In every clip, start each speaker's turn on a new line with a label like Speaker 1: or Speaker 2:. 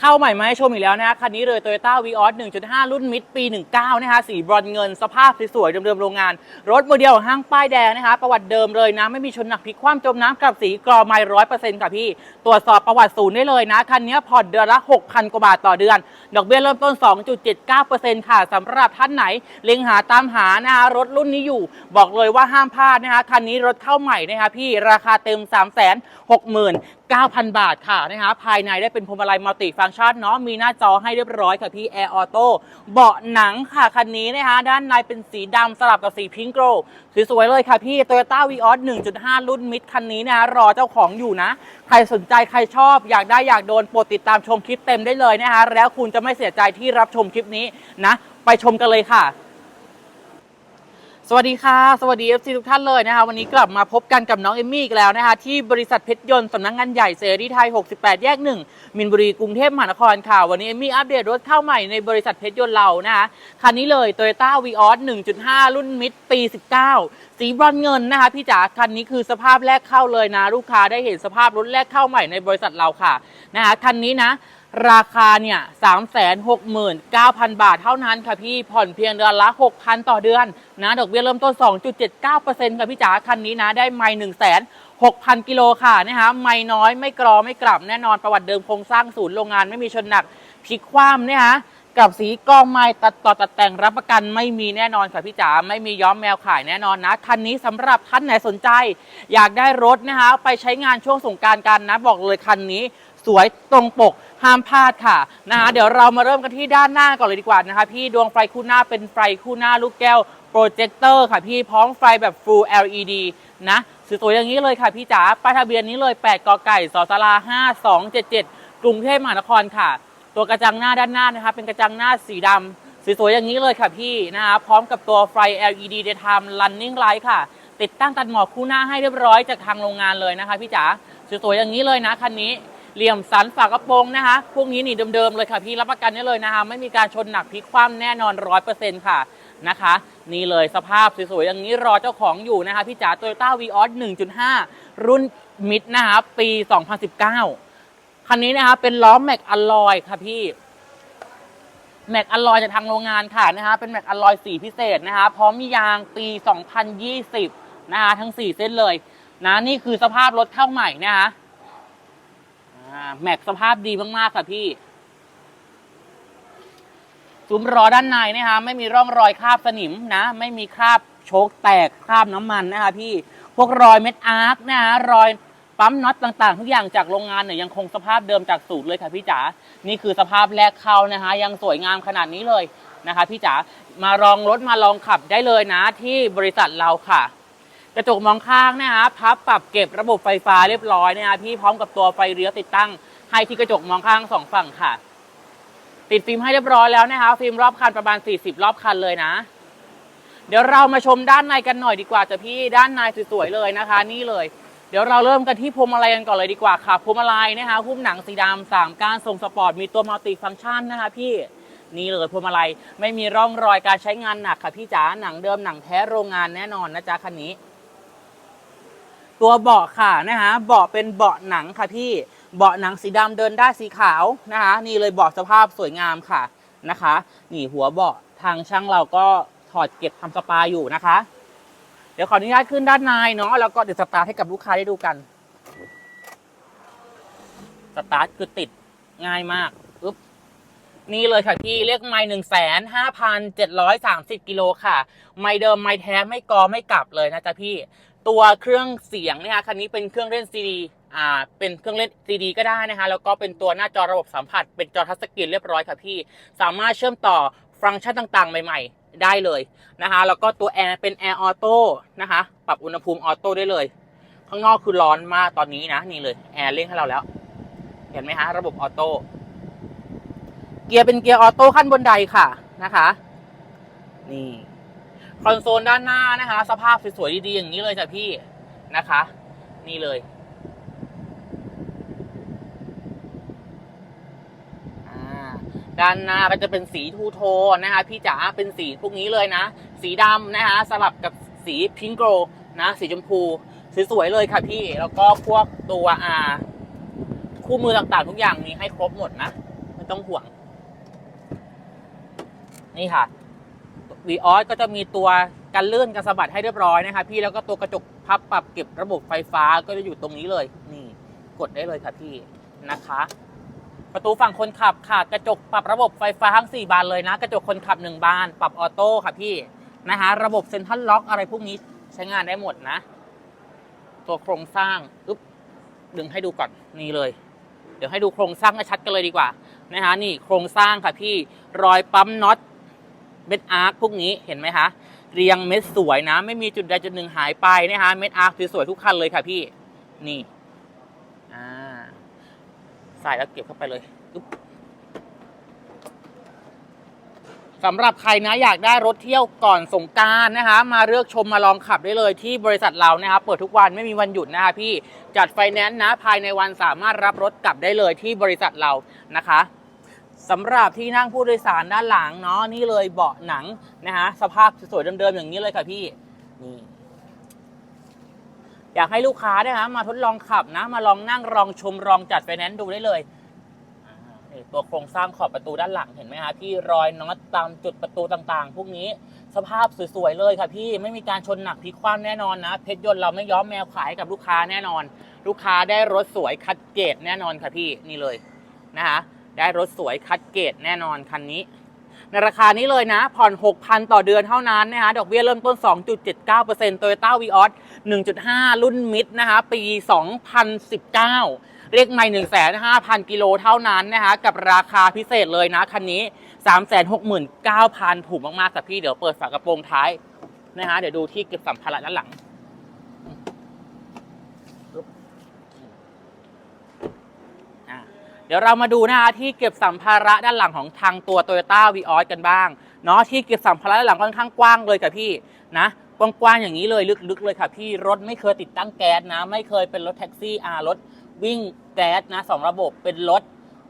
Speaker 1: เข้าใหม่มาให้ชมอีกแล้วนะคะคันนี้เลย Toyota v ีออส1.5 รุ่นมิดปี 19 นะคะสีบรอนซ์เงิน สภาพสวยๆเดิมๆโรงงาน รถโมเดลห้างป้ายแดงนะคะ ประวัติเดิมเลยนะ ไม่มีชนหนักพลิกคว่ำจมน้ำกับสีกรอไม้ร้อยเปอร์เซ็นต์ค่ะพี่ ตรวจสอบประวัติศูนย์ได้เลยนะ คันนี้ผ่อนเดือนละ 6,000 กว่าบาทต่อเดือน ดอกเบี้ยเริ่มต้น 2.79%ค่ะสำหรับท่านไหนเล็งหาตามหานะคะรถรุ่นนี้อยู่ บอกเลยว่าห้ามพลาดนะคะคันนี้รถเข้าใหม่นะคะพี่ราคาเต็ม 3 6 0 0 0 9,000 บาทค่ะนะคะภายในได้เป็นพวงมาลัยมัลติฟังก์ชันเนาะมีหน้าจอให้เรียบร้อยค่ะพี่แอร์ออโต้เบาะหนังค่ะ คันนี้นะคะด้านในเป็นสีดำสลับกับสีพิงโกลสวยๆเลยค่ะพี่ Toyota v ีออส1.5 รุ่นมิดคันนี้นะคะรอเจ้าของอยู่นะ ใครสนใจใครชอบอยากได้อยากโดนโปรดติดตามชมคลิปเต็มได้เลยนะคะแล้วคุณจะไม่เสียใจที่รับชมคลิปนี้นะ ไปชมกันเลยค่ะ สวัสดีค่ะ สวัสดี FC ทุกท่านเลยนะคะ วันนี้กลับมาพบกันกับน้องเอมมี่อีกแล้วนะคะ ที่บริษัทเพชรยนต์สำนักงานใหญ่เสรีไทย 68 แยก 1 มินบุรีกรุงเทพมหานครค่ะ วันนี้เอมมี่อัปเดตรถเข้าใหม่ในบริษัทเพชรยนต์เรานะคะ คันนี้เลย Toyota v ีออส1.5 รุ่นมิดปี 19 สีบรอนเงินนะคะพี่จ๋าคันนี้คือสภาพแรกเข้าเลยนะ ลูกค้าได้เห็นสภาพรถแรกเข้าใหม่ในบริษัทเราค่ะนะคะคันนี้นะ ราคาเนี่ยสามแสนหกหมื่นเก้าพันบาทเท่านั้นค่ะพี่ผ่อนเพียงเดือนละหกพันต่อเดือนนะดอกเบี้ยเริ่มต้น 2.79%ค่ะพี่จ๋าคันนี้นะได้ไม่หนึ่งแสนหกพันกิโลค่ะนะคะไม่น้อยไม่กรอไม่กลับแน่นอนประวัติเดิมโครงสร้างศูนย์โรงงานไม่มีชนหนักพลิกคว่ำเนี่ยฮะ กับสีกองไม้ตัดต่อตัดแต่งรับประกันไม่มีแน่นอนค่ะพี่จ๋าไม่มีย้อมแมวขายแน่นอนนะคันนี้สำหรับท่านไหนสนใจ อยากได้รถนะคะไปใช้งานช่วงสงกรารกันนะบอกเลยคันนี้สวยตรงปกห้ามพลาดค่ะนะคะเดี๋ยวเรามาเริ่มกันที่ด้านหน้าก่อนเลยดีกว่านะคะ พี่ดวงไฟคู่หน้าเป็นไฟคู่หน้าลูกแก้วโปรเจคเตอร์ค่ะพี่พร้อมไฟแบบ Full LED นะสวยๆอย่างนี้เลยค่ะพี่จ๋าป้ายทะเบียนนี้เลย 8กไก่สสลา5277 กรุงเทพมหานครค่ะ ตัวกระจังหน้าด้านหน้านะคะเป็นกระจังหน้าสีดำสวยๆอย่างนี้เลยค่ะพี่นะคะพร้อมกับตัวไฟ LED daytime running light ค่ะ ติดตั้งตัดหมอกคู่หน้าให้เรียบร้อยจากทางโรงงานเลยนะคะพี่จ๋าสวยๆอย่างนี้เลยนะคันนี้เหลี่ยมสันฝากระโปรงนะคะพวกนี้นี่เดิมๆเลยค่ะพี่รับประกันได้เลยนะคะไม่มีการชนหนักพลิกคว่ำแน่นอนร้อยเปอร์เซ็นต์ค่ะนะคะ นี่เลยสภาพสวยๆอย่างนี้รอเจ้าของอยู่นะคะพี่จ๋า Toyota v ีออส1.5 รุ่นมิดนะคะปี 2019 คันนี้นะคะเป็นล้อแม็กอลลอยค่ะพี่แม็กอลลอยจากทางโรงงานค่ะนะคะเป็นแม็กอลลอยสีพิเศษนะคะพร้อมมียางปี 2020 นะคะทั้ง 4 เส้นเลยนะนี่คือสภาพรถเข้าใหม่นะคะแม็กสภาพดีมากๆค่ะพี่ซุ้มล้อด้านในนะคะไม่มีร่องรอยคราบสนิมนะ ไม่มีคราบโชคแตกคราบน้ำมันนะคะพี่พวกรอยเม็ดอาร์คนะคะรอย ปั๊มน็อตต่างๆ ทุกอย่างจากโรงงานเนี่ยยังคงสภาพเดิมจากสูตรเลยค่ะพี่จ๋า นี่คือสภาพแรกเข้านะคะยังสวยงามขนาดนี้เลยนะคะพี่จ๋า มาลองรถมาลองขับได้เลยนะที่บริษัทเราค่ะ กระจกมองข้างนะคะพับปรับเก็บระบบไฟฟ้าเรียบร้อยนะคะพี่พร้อมกับตัวไฟเลี้ยวติดตั้ง ให้ที่กระจกมองข้างสองฝั่งค่ะ ติดฟิล์มให้เรียบร้อยแล้วนะคะฟิล์มรอบคันประมาณ 40 รอบคันเลยนะเดี๋ยวเรามาชมด้านในกันหน่อยดีกว่าจ้ะพี่ด้านในสวยๆเลยนะคะ นี่เลย เดี๋ยวเราเริ่มกันที่พวงมาลัยกันก่อนเลยดีกว่าค่ะพวงมาลัยนะคะหุ้มหนังสีดำสามก้านทรงสปอร์ตมีตัวมัลติฟังก์ชันนะคะพี่นี่เลยพวงมาลัยไม่มีร่องรอยการใช้งานหนักค่ะพี่จ๋าหนังเดิมหนังแท้โรงงานแน่นอนนะจ๊ะคันนี้ ตัวเบาะค่ะนะคะเบาะเป็นเบาะหนังค่ะพี่เบาะหนังสีดำเดินได้สีขาวนะคะนี่เลยเบาะสภาพสวยงามค่ะนะคะนี่หัวเบาะทางช่างเราก็ถอดเก็บทำสปาอยู่นะคะ เดี๋ยวขออนุญาตขึ้นด้านในเนาะแล้วก็เดี๋ยวสตาร์ทให้กับลูกค้าได้ดูกัน สตาร์ทคือติดง่ายมากอึ๊บนี่เลยค่ะพี่เรียกไม้หนึ่งแสนห้าพันเจ็ดร้อยสามสิบกิโลค่ะ ไม้เดิมไม้แท้ไม่กอไม่กลับเลยนะจ๊ะพี่ตัวเครื่องเสียงเนี่ยคันนี้เป็นเครื่องเล่นซีดีอ่าเป็นเครื่องเล่นซีดีก็ได้นะคะแล้วก็เป็นตัวหน้าจอระบบสัมผัส เป็นจอทัชสกรีนเรียบร้อยค่ะพี่ สามารถเชื่อมต่อฟังก์ชันต่างๆ ใหม่ๆ ได้เลยนะคะแล้วก็ตัวแอร์เป็นแอร์ออโต้นะคะปรับอุณหภูมิออโต้ได้เลย ข้างนอกคือร้อนมากตอนนี้นะนี่เลยแอร์เร่งให้เราแล้ว เห็นไหมฮะระบบออโต้เกียร์เป็นเกียร์ออโต้ขั้นบนไดค่ะนะคะนี่คอนโซลด้านหน้านะคะ สภาพสวยๆดีๆอย่างนี้เลยจ้ะพี่นะคะ นี่เลยอ่า ด้านหน้าก็จะเป็นสีทูโทนนะคะพี่จ๋าเป็นสีพวกนี้เลยนะ สีดำนะคะสลับกับสีพิงโกรนะสีชมพูสวยๆเลยค่ะพี่แล้วก็พวกตัวอ่าคู่มือต่างๆ ทุกอย่างมีให้ครบหมดนะไม่ต้องห่วง นี่ค่ะวีออสก็จะมีตัวกันลื่นกันสะบัดให้เรียบร้อยนะคะพี่แล้วก็ตัวกระจกพับปรับเก็บระบบไฟฟ้าก็จะอยู่ตรงนี้เลย นี่ กดได้เลยค่ะพี่นะคะ ประตูฝั่งคนขับค่ะ กระจกปรับระบบไฟฟ้าทั้ง 4 บานเลยนะ กระจกคนขับ 1 บาน ปรับออโต้ค่ะพี่นะคะระบบเซ็นทรัลล็อกอะไรพวกนี้ใช้งานได้หมดนะ ตัวโครงสร้างอึ๊บดึงให้ดูก่อนนี่เลย เดี๋ยวให้ดูโครงสร้างชัดกันเลยดีกว่านะคะนี่โครงสร้างค่ะพี่รอยปั๊มน็อตเม็ดอาร์คพวกนี้เห็นไหมคะเรียงเม็ดสวยนะ ไม่มีจุดใดจุดหนึ่งหายไปนะคะเม็ดอาร์คสวยๆทุกคันเลยค่ะพี่นี่ ส่แล้วเก็บเข้าไปเลยสำหรับใครนะอยากได้รถเที่ยวก่อนสงการนะคะ มาเลือกชมมาลองขับได้เลยที่บริษัทเรานะคะเปิดทุกวันไม่มีวันหยุดนะคะพี่จัดไฟแนนซ์นะภายในวันสามารถรับรถกลับได้เลยที่บริษัทเรานะคะสำหรับที่นั่งผู้โดยสารด้านหลังเนาะนี่เลยเบาะหนังนะคะสภาพสวยๆเดิมๆอย่างนี้เลยค่ะพี่ อยากให้ลูกค้านะคะมาทดลองขับนะ มาลองนั่งลองชมลองจัดไฟแนนซ์ดูได้เลยตัวโครงสร้างขอบประตูด้านหลังเห็นไหมคะที่รอยน็อตตามจุดประตูต่างๆ พวกนี้สภาพสวยๆเลยค่ะพี่ไม่มีการชนหนักพลิกคว่ำแน่นอนนะ เพชรยนต์เราไม่ย้อมแมวขายกับลูกค้าแน่นอน ลูกค้าได้รถสวยคัดเกรดแน่นอนค่ะพี่นี่เลยนะคะได้รถสวยคัดเกรดแน่นอนคันนี้ ในราคานี้เลยนะ ผ่อน 6,000 ต่อเดือนเท่านั้นนะคะดอกเบี้ยเริ่มต้น 2.79% Toyota Vios 1.5 รุ่นมิดนะคะปี 2019เรียกไม่1 5 0 0 0กิโลเท่านั้นนะคะกับราคาพิเศษเลยนะ คันนี้369,000ถูกมากๆแต่พี่เดี๋ยวเปิดฝากระโปรงท้ายนะคะเดี๋ยวดูที่เก็บสัมภาระด้านหลัง อะ เดี๋ยวเรามาดูนะคะที่เก็บสัมภาระด้านหลังของทางตัว Toyota v ีออสกันบ้างเนาะที่เก็บสัมภาระด้านหลังค่อนข้างกว้างเลยค่ะพี่นะกว้างๆอย่างนี้เลยลึกๆเลยค่ะพี่รถไม่เคยติดตั้งแก๊สนะ ไม่เคยเป็นรถแท็กซี่อารถวิ่งแก๊สนะสองระบบเป็นรถ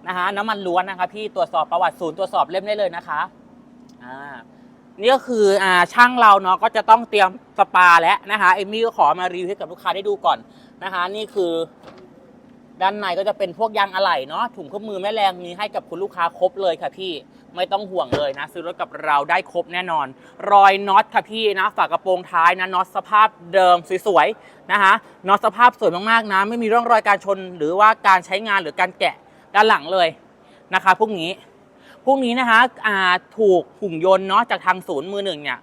Speaker 1: นะคะน้ำมันล้วนนะคะพี่ตรวจสอบประวัติศูนย์ตรวจสอบเล่มได้เลยนะคะอ่านี่ก็คืออ่าช่างเราเนาะก็จะต้องเตรียมสปาแล้วนะคะเอมมี่ก็ขอมารีวิวให้กับลูกค้าได้ดูก่อนนะคะ นี่คือ ด้านในก็จะเป็นพวกยางอะไหล่เนาะถุงข้อมือแม่แรงมีให้กับคุณลูกค้าครบเลยค่ะพี่ไม่ต้องห่วงเลยนะ ซื้อรถกับเราได้ครบแน่นอน รอยน็อตค่ะพี่นะฝากระโปรงท้ายนะน็อตสภาพเดิมสวยๆนะคะน็อตสภาพสวยมากๆนะไม่มีร่องรอยการชน หรือว่าการใช้งานหรือการแกะด้านหลังเลยนะคะพวกนี้พวกนี้นะคะอ่าถูกหุ่นยนต์เนาะจากทางศูนย์มือหนึ่งเนี่ย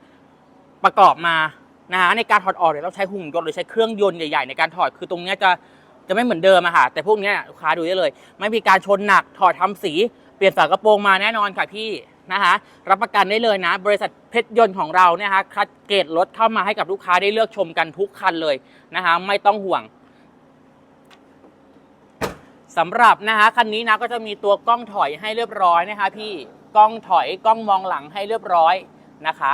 Speaker 1: ประกอบมานะคะในการถอดออกเนี่ยเราใช้หุ่นยนต์หรือใช้เครื่องยนต์ใหญ่ๆในการถอดคือตรงนี้จะ จะไม่เหมือนเดิมอะค่ะ แต่พวกนี้ลูกค้าดูได้เลย ไม่มีการชนหนักถอดทำสี เปลี่ยนฝากระโปรงมาแน่นอนค่ะพี่นะคะรับประกันได้เลยนะ บริษัทเพชรยนต์ของเราเนี่ยนะคะคัดเกรดรถเข้ามาให้กับลูกค้าได้เลือกชมกันทุกคันเลยนะคะไม่ต้องห่วงสำหรับนะคะคันนี้นะก็จะมีตัวกล้องถอยให้เรียบร้อยนะคะพี่กล้องถอยกล้องมองหลังให้เรียบร้อยนะคะ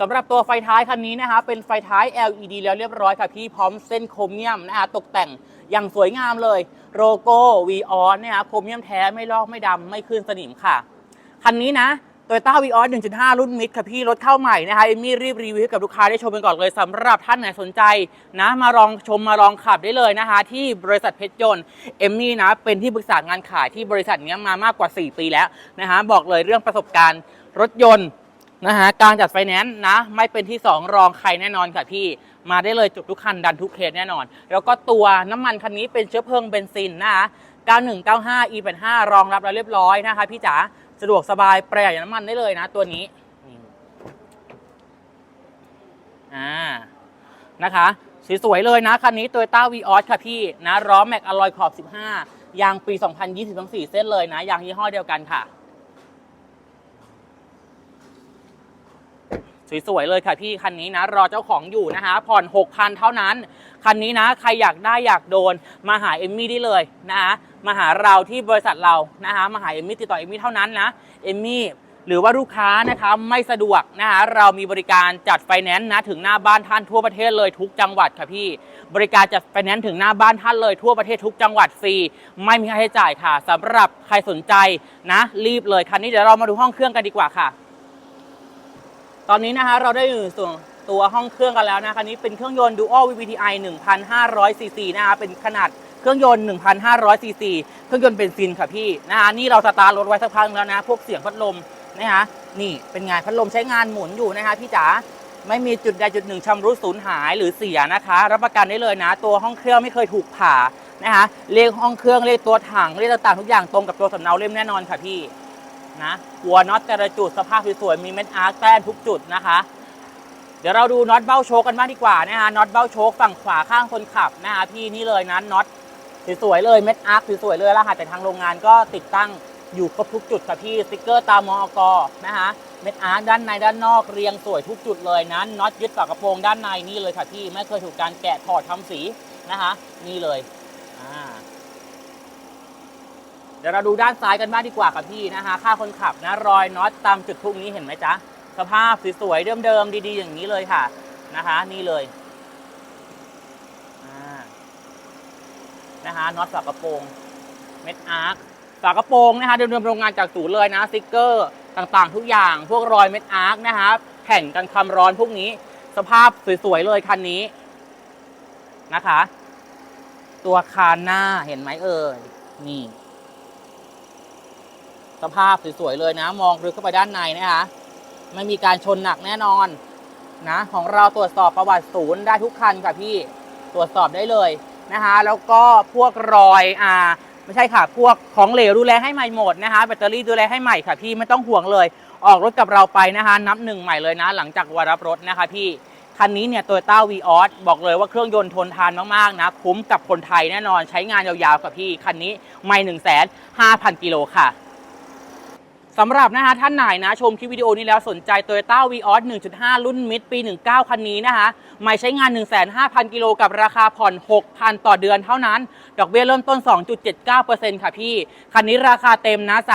Speaker 1: สำหรับตัวไฟท้ายคันนี้นะคะเป็นไฟท้าย LED แล้วเรียบร้อยค่ะพี่พร้อมเส้นโครเมียมนะคะตกแต่งอย่างสวยงามเลยโลโก้ v ีออนนะคะโครเมียมแท้ไม่ลอกไม่ดำไม่ขึ้นสนิมค่ะ คันนี้นะ Toyota v ีออ1.5 รุ่นมิดค่ะพี่รถเข้าใหม่นะคะเอมี่รีบรีวิวให้กับลูกค้าได้ชมกันก่อนเลยสำหรับท่านไหนสนใจนะมาลองชมมาลองขับได้เลยนะคะ ที่บริษัทเพชรยนต์เอมมี่นะเป็นที่ปรึกษางานขายที่บริษัทนี้มามากกว่า 4 ปีแล้วนะคะบอกเลยเรื่องประสบการณ์รถยนต์ นะคะการจัดไฟแนนซ์นะ ไม่เป็นที่ 2 รองใครแน่นอนค่ะพี่มาได้เลยจบทุกคันดันทุกเคสแน่นอน แล้วก็ตัวน้ำมันคันนี้เป็นเชื้อเพลิงเบนซินนะคะ9195 E85 รองรับแล้วเรียบร้อยนะคะพี่จ๋าสะดวกสบายประหยัดน้ำมันได้เลยนะ ตัวนี้อ่านะคะสวยๆเลยนะคันนี้ Toyota v ีออสค่ะพี่นะล้อแม็กอลลอยขอบ 15 ยางปี 2020ทั้ง4เส้นเลยนะ ยางยี่ห้อเดียวกันค่ะ สวยๆเลยค่ะพี่คันนี้นะรอเจ้าของอยู่นะคะผ่อน6,000เท่านั้น คันนี้นะใครอยากได้อยากโดนมาหาเอมมี่ได้เลยนะคะมาหาเราที่บริษัทเรานะคะมาหาเอมมี่ติดต่อเอมมี่เท่านั้นนะเอมมี่หรือว่าลูกค้านะคะไม่สะดวกนะคะเรามีบริการจัดไฟแนนซ์นะถึงหน้าบ้านท่านทั่วประเทศเลยทุกจังหวัดค่ะพี่ บริการจัดไฟแนนซ์ถึงหน้าบ้านท่านเลยทั่วประเทศทุกจังหวัดฟรีไม่มีค่าใช้จ่ายค่ะสำหรับใครสนใจนะรีบเลยคันนี้เดี๋ยวเรามาดูห้องเครื่องกันดีกว่าค่ะ ตอนนี้นะคะเราได้อยู่ส่วนตัวห้องเครื่องกันแล้วนะคะคันนี้เป็นเครื่องยนต์ Dual VVTi 1,500 cc นะคะเป็นขนาดเครื่องยนต์ 1,500ซีซีเครื่องยนต์เบนซินค่ะพี่นะคะนี่เราสตาร์ทรถไว้สักพักแล้วนะ พวกเสียงพัดลมนะคะนี่เป็นไงพัดลมใช้งานหมุนอยู่นะคะพี่จ๋าไม่มีจุดใดจุดหนึ่งชำรุดสูญหายหรือเสียนะคะ รับประกันได้เลยนะ ตัวห้องเครื่องไม่เคยถูกผ่านะคะเลขห้องเครื่องเลขตัวถังเลขต่างๆทุกอย่างตรงกับตัวสำเนาเล่มแน่นอนค่ะพี่ นะหัวน็อตแต่ละจุดสภาพสวยๆมีเม็ดอาร์คแต้นทุกจุดนะคะ เดี๋ยวเราดูน็อตเบ้าโชคกันบ้างดีกว่านะคะน็อตเบ้าโชคฝั่งขวาข้างคนขับนะคะพี่นี่เลยนะน็อตสวยๆเลยเม็ดอาร์คสวยๆเลยรหัสแต่ทางโรงงานก็ติดตั้งอยู่ครบทุกจุดค่ะพี่สติกเกอร์ตามมอกนะคะเม็ดอาร์คด้านในด้านนอกเรียงสวยทุกจุดเลยนะน็อตยึดฝากระโปรงด้านในนี่เลยค่ะพี่ไม่เคยถูกการแกะถอดทำสีนะคะ นี่เลยอ่า เดี๋ยวเราดูด้านซ้ายกันบ้างดีกว่าค่ะพี่นะคะข้าคนขับนะรอยน็อตตามจุดพวกนี้เห็นไหมจ๊ะสภาพสวยๆเดิมๆดีๆ อย่างนี้เลยค่ะนะคะนี่เลยนะคะน็อตฝากระโปรงเม็ดอาร์คฝากระโปรงนะคะเดิมๆโรงงานจากศูนย์เลยนะสติกเกอร์ต่างๆ ทุกอย่างพวกรอยเม็ดอาร์คนะคะแผ่นกันความร้อนพวกนี้ สภาพสวยๆเลยคันนี้นะคะ ตัวคานหน้าเห็นไหมเอ่ยนี่ สภาพสวยๆเลยนะ มองลึกเข้าไปด้านในนะคะไม่มีการชนหนักแน่นอนนะของเราตรวจสอบประวัติศูนย์ได้ทุกคันค่ะพี่ตรวจสอบได้เลยนะคะแล้วก็พวกรอยอ่าไม่ใช่ค่ะ พวกของเหลวดูแลให้ใหม่หมดนะคะแบตเตอรี่ดูแลให้ใหม่ค่ะพี่ไม่ต้องห่วงเลย ออกรถกับเราไปนะคะนับหนึ่งใหม่เลยนะ หลังจากวันรับรถนะคะพี่คันนี้เนี่ยโตโยต้าวีออสบอกเลยว่าเครื่องยนต์ทนทานมาก ๆ นะ คุ้มกับคนไทยแน่นอนใช้งานยาวๆค่ะพี่ คันนี้ไม่หนึ่งแสนห้าพันกิโลค่ะ สำหรับนะคะท่านไหนนะชมคลิปวิดีโอนี้แล้วสนใจ Toyota v ีออส1.5 รุ่นมิดปี 19 คันนี้นะคะไม่ใช้งาน 15,000 กิโลกับราคาผ่อน 6,000 ต่อเดือนเท่านั้น ดอกเบี้ยเริ่มต้น 2.79%ค่ะพี่ คันนี้ราคาเต็มนะ3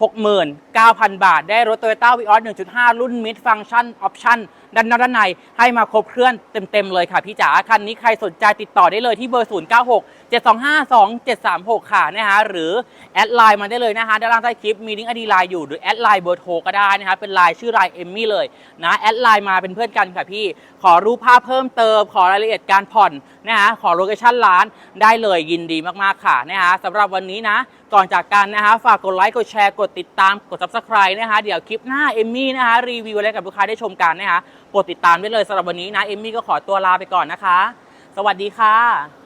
Speaker 1: 6 9 0 0 0 บาท ได้รถ Toyota v ีออส1.5 รุ่นมิดฟังก์ชันออปชั่น ด้านนอกด้านในให้มาครบเครื่องเต็มๆเลยค่ะพี่จ๋าคันนี้ใครสนใจติดต่อได้เลยที่เบอร์ 096 725 2736 ค่ะนะคะหรือแอดไลน์มาได้เลยนะคะด้านล่างใต้คลิปมีลิงก์อดีไลน์อยู่หรือแอดไลน์เบอร์โทรก็ได้นะคะเป็นไลน์ชื่อไลน์เอมมี่เลยนะแอดไลน์มาเป็นเพื่อนกันค่ะพี่ ขอรูปภาพเพิ่มเติม ขอรายละเอียดการผ่อนนะคะขอโลเคชั่นร้านได้เลยยินดีมากๆค่ะนะคะสำหรับวันนี้นะก่อนจากกันนะคะฝากกดไลค์กดแชร์กดติดตามกด subscribe นะคะเดี๋ยวคลิปหน้าเอมมี่นะคะรีวิวอะไรกับลูกค้าได้ชมกันนะคะ กดติดตามได้เลยสำหรับวันนี้นะเอมมี่ก็ขอตัวลาไปก่อนนะคะ สวัสดีค่ะ